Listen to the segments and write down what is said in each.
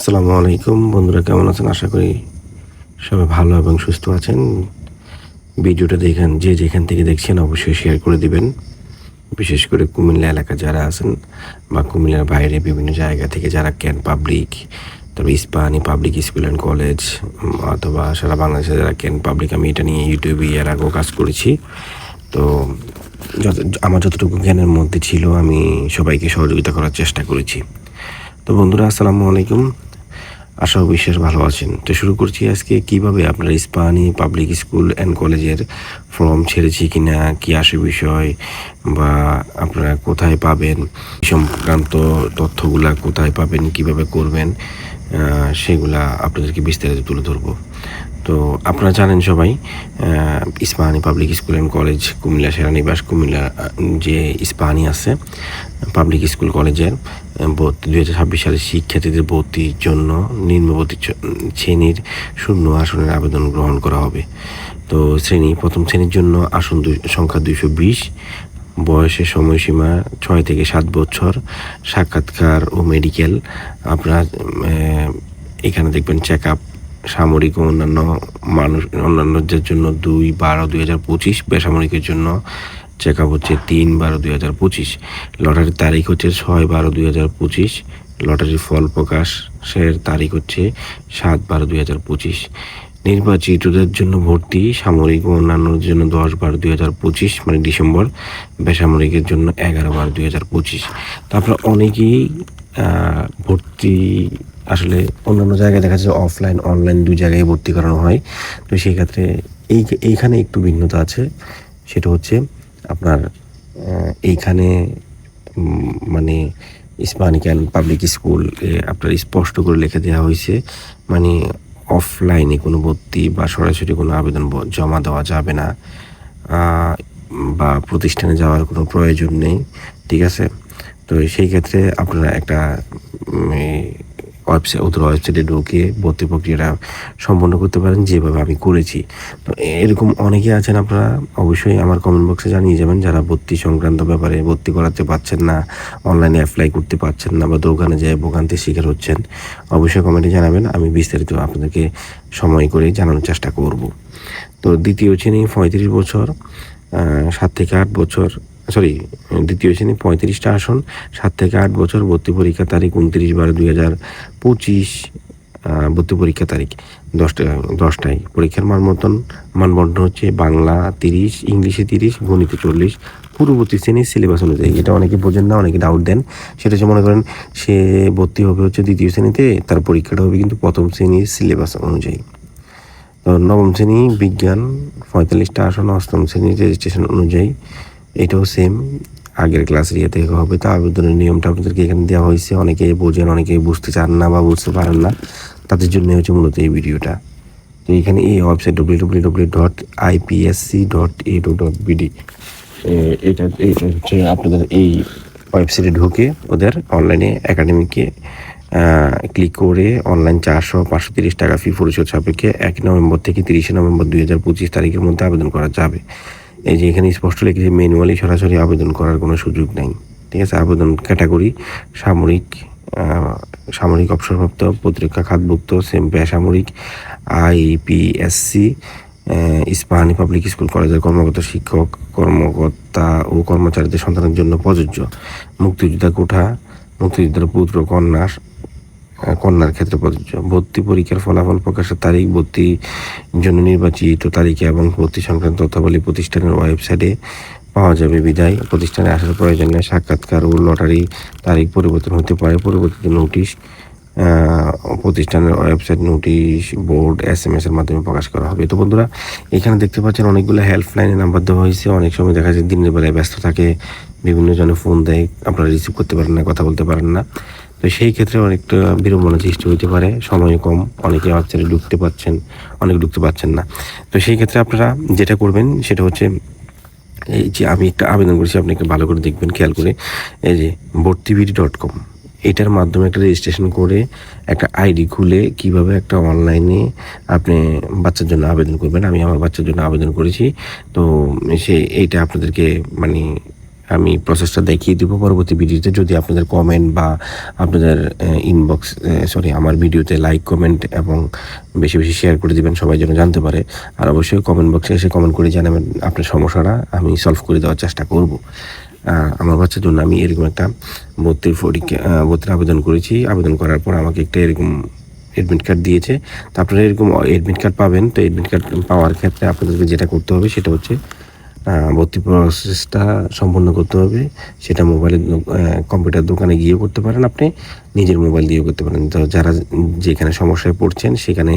আসসালামু আলাইকুম। বন্ধুরা, কেমন আছেন? আশা করি সবাই ভালো এবং সুস্থ আছেন। ভিডিওটা দেখেন, যে যেখান থেকে দেখছেন অবশ্যই শেয়ার করে দিবেন। বিশেষ করে কুমিল্লা এলাকা যারা আছেন বা কুমিল্লার বাইরে বিভিন্ন জায়গা থেকে যারা ক্যান পাবলিক তারপরে Ispahani public school and college অথবা সারা বাংলাদেশে যারা ক্যান পাবলিক আমি এটা নিয়ে ইউটিউবে এর আগেও কাজ করেছি। তো যত, আমার যতটুকু জ্ঞানের মধ্যে ছিল, আমি সবাইকে সহযোগিতা করার চেষ্টা করেছি। তো বন্ধুরা, আসসালামু আলাইকুম। আশা বিশ্বাস ভালো আছেন। তো শুরু করছি আজকে কীভাবে আপনার ইস্পাহানি পাবলিক স্কুল অ্যান্ড কলেজের ফর্ম ছেড়েছি কিনা কী আসে বিষয় বা আপনারা কোথায় পাবেন সংক্রান্ত তথ্যগুলা কোথায় পাবেন কীভাবে করবেন সেগুলা আপনাদেরকে বিস্তারিত তুলে ধরবো। তো আপনারা জানেন সবাই আহ, Ispahani public school and college Comilla সেরানিবাস Comilla যে ইস্পাহানি আছে পাবলিক স্কুল কলেজের দুই হাজার ছাব্বিশ সালে শিক্ষার্থীদের ভর্তির জন্য নিম্নবর্তী শ্রেণির শূন্য আসনের আবেদন গ্রহণ করা হবে। তো শ্রেণি, প্রথম শ্রেণির জন্য আসন সংখ্যা দুইশো বিশ, বয়সের সময়সীমা ছয় থেকে সাত বছর, সাক্ষাৎকার ও মেডিকেল আপনার এখানে দেখবেন চেক আপ সামরিক ও অন্যান্য মানুষ, অন্যান্যদের জন্য দুই বারো দুই হাজার পঁচিশ, বেসামরিকের জন্য চেক আপ হচ্ছে তিন বারো দুই হাজার পঁচিশ। লটারির তারিখ হচ্ছে ছয় বারো দুই হাজার পঁচিশ। লটারির ফল প্রকাশের তারিখ হচ্ছে সাত বারো দুই হাজার পঁচিশ। নির্বাচিতদের জন্য ভর্তি, সামরিক ও অন্যান্যদের জন্য দশ বারো দুই হাজার পঁচিশ মানে ডিসেম্বর। বেসামরিকের জন্য এগারো বারো দুই হাজার পঁচিশ। তারপর অনেকেই ভর্তি, আসলে অন্যান্য জায়গায় দেখা যাচ্ছে অফলাইন, অনলাইন দুই জায়গায় ভর্তি করানো হয়। তো সেই ক্ষেত্রে এই, এইখানে একটু ভিন্নতা আছে। সেটা হচ্ছে আপনার এইখানে মানে ইসমানিক পাবলিক স্কুল আপনার স্পষ্ট করে লিখে দেওয়া হয়েছে। মানে অফলাইনে কোনো ভর্তি বা সরাসরি কোনো আবেদন জমা দেওয়া যাবে না। বা প্রতিষ্ঠানে যাওয়ার কোনো প্রয়োজন নেই। ঠিক আছে? তো সেই ক্ষেত্রে আপনারা একটা ওয়েবসাইট ওদের ওয়েবসাইটে ঢুকে ভর্তি প্রক্রিয়াটা সম্পন্ন করতে পারেন, যেভাবে আমি করেছি। তো এরকম অনেকে আছেন আপনারা, অবশ্যই আমার কমেন্ট বক্সে জানিয়ে যাবেন যারা ভর্তি সংক্রান্ত ব্যাপারে ভর্তি করাতে পারছেন না অনলাইনে অ্যাপ্লাই করতে পারছেন না বা দোকানে যেয়ে ভোগান্তির শিকার হচ্ছেন, অবশ্যই কমেন্টে জানাবেন, আমি বিস্তারিত আপনাদেরকে সময় করে জানানোর চেষ্টা করব। তো দ্বিতীয় শ্রেণি, পঁয়ত্রিশ বছর সাত থেকে আট বছর সরি, দ্বিতীয় শ্রেণি পঁয়ত্রিশটা আসন, সাত থেকে আট বছর, ভর্তি পরীক্ষা তারিখ উনত্রিশ বারো দুই হাজার পঁচিশ ভর্তি পরীক্ষা তারিখ দশটা দশটায়। পরীক্ষার মানবন্টন মানবন্টন হচ্ছে বাংলা তিরিশ, ইংলিশে তিরিশ, গণিতে চল্লিশ। পূর্ববর্তী শ্রেণির সিলেবাস অনুযায়ী। এটা অনেকে বোঝেন না, অনেকে ডাউট দেন। সেটা হচ্ছে মনে করেন, সে ভর্তি হবে হচ্ছে দ্বিতীয় শ্রেণীতে, তার পরীক্ষাটা হবে কিন্তু প্রথম শ্রেণির সিলেবাস অনুযায়ী। নবম শ্রেণি বিজ্ঞান, পঁয়তাল্লিশটা আসন, অষ্টম শ্রেণির রেজিস্ট্রেশন অনুযায়ী। এটাও সেম আগের ক্লাসের ইয়ে থেকে হবে। তো আবেদনের নিয়মটা আপনাদেরকে এখানে দেওয়া হয়েছে। অনেকে বোঝেন, অনেকে বুঝতে চান না বা বুঝতে পারেন না। তাদের জন্য হচ্ছে মূলত এই ভিডিওটা। তো এখানে এই website W W W dot IPSC dot A edu dot BD এটা এটা হচ্ছে আপনাদের এই ওয়েবসাইটে ঢুকে ওদের অনলাইনে একাডেমিকে ক্লিক করে অনলাইন চারশো পাঁচশো তিরিশ টাকা ফি পরিশোধ সাপেক্ষে এক নভেম্বর থেকে তিরিশে নভেম্বর দুই হাজার পঁচিশ তারিখের মধ্যে আবেদন করা যাবে। এই যে এখানে স্পষ্ট লিখেছে ম্যানুয়ালি সরাসরি আবেদন করার কোনো সুযোগ নেই। ঠিক আছে? আবেদন ক্যাটাগরি সামরিক সামরিক অবসরপ্রাপ্ত, প্রতিরক্ষা খাতভুক্ত সেম বেসামরিক আইপিএসসি ইস্পাহানি পাবলিক স্কুল কলেজের কর্মকর্তা শিক্ষক, কর্মকর্তা ও কর্মচারীদের সন্তানের জন্য প্রযোজ্য। মুক্তিযোদ্ধা কোঠা, মুক্তিযোদ্ধার পুত্র, কন্যা কন্যার ক্ষেত্রে প্রযোজ্য ভর্তি পরীক্ষার ফলাফল প্রকাশের তারিখ ভর্তির জন্য নির্বাচিত তারিখে এবং ভর্তি সংক্রান্ত তথ্যাবলী প্রতিষ্ঠানের ওয়েবসাইটে পাওয়া যাবে বিদায়। প্রতিষ্ঠানে আসার প্রয়োজনে সাক্ষাৎকার ও লটারি তারিখ পরিবর্তন হতে পারে। পরিবর্তিত নোটিশ প্রতিষ্ঠানের website, notice board S M S এর মাধ্যমে প্রকাশ করা হবে। তো বন্ধুরা, এখানে দেখতে পাচ্ছেন অনেকগুলো হেল্পলাইনের নাম্বার দেওয়া হয়েছে। অনেক সময় দেখা যায় দিনের বেলায় ব্যস্ত থাকে, বিভিন্ন জনে ফোন দেয়, আপনারা রিসিভ করতে পারেন না, কথা বলতে পারেন না। তো সেই ক্ষেত্রে অনেকটা বিড়ম্বনা সৃষ্টি হতে পারে। সময় কম, অনেকে ওয়েবসাইটে ঢুকতে পারছেন অনেক ঢুকতে পারছেন না। তো সেই ক্ষেত্রে আপনারা যেটা করবেন, সেটা হচ্ছে এই যে আমি একটা আবেদন করেছি, আপনি একটু ভালো করে দেখবেন, খেয়াল করে। এই যে ভর্তিবিডি ডট কম, এটার মাধ্যমে একটা রেজিস্ট্রেশন করে একটা আইডি খুলে কীভাবে একটা অনলাইনে আপনি বাচ্চার জন্য আবেদন করবেন। আমি আমার বাচ্চার জন্য আবেদন করেছি। তো সে, এইটা আপনাদেরকে মানে আমি প্রসেসটা দেখিয়ে দিব। পরবর্তী ভিডিওতে যদি আপনাদের কমেন্ট বা আপনাদের ইনবক্স সরি আমার ভিডিওতে লাইক কমেন্ট এবং বেশি বেশি শেয়ার করে দিবেন, সবাই যেন জানতে পারে। আর অবশ্যই কমেন্ট বক্সে এসে কমেন্ট করে জানাবেন আপনার সমস্যাটা, আমি সলভ করে দেওয়ার চেষ্টা করব। আমার বাচ্চার জন্য আমি এরকম একটা ভর্তির পরীক্ষা ভর্তির আবেদন করেছি। আবেদন করার পর আমাকে একটা এরকম অ্যাডমিট কার্ড দিয়েছে। তো আপনারা এরকম এডমিট কার্ড পাবেন। তো অ্যাডমিট কার্ড পাওয়ার ক্ষেত্রে আপনাদেরকে যেটা করতে হবে সেটা হচ্ছে ভর্তি প্রসেসটা সম্পন্ন করতে হবে। সেটা মোবাইলের কম্পিউটার দোকানে গিয়েও করতে পারেন আপনি, নিজের মোবাইল দিয়েও করতে পারেন। তো যারা যেখানে সমস্যায় পড়ছেন সেখানে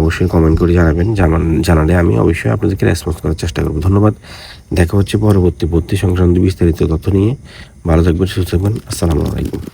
অবশ্যই কমেন্ট করে জানাবেন। জানান, জানালে আমি অবশ্যই আপনাদেরকে রেসপন্স করার চেষ্টা করব। ধন্যবাদ। দেখা হচ্ছে পরবর্তী ভর্তি সংক্রান্ত বিস্তারিত তথ্য নিয়ে। ভালো থাকবেন, সুস্থ থাকবেন। আসসালামু আলাইকুম।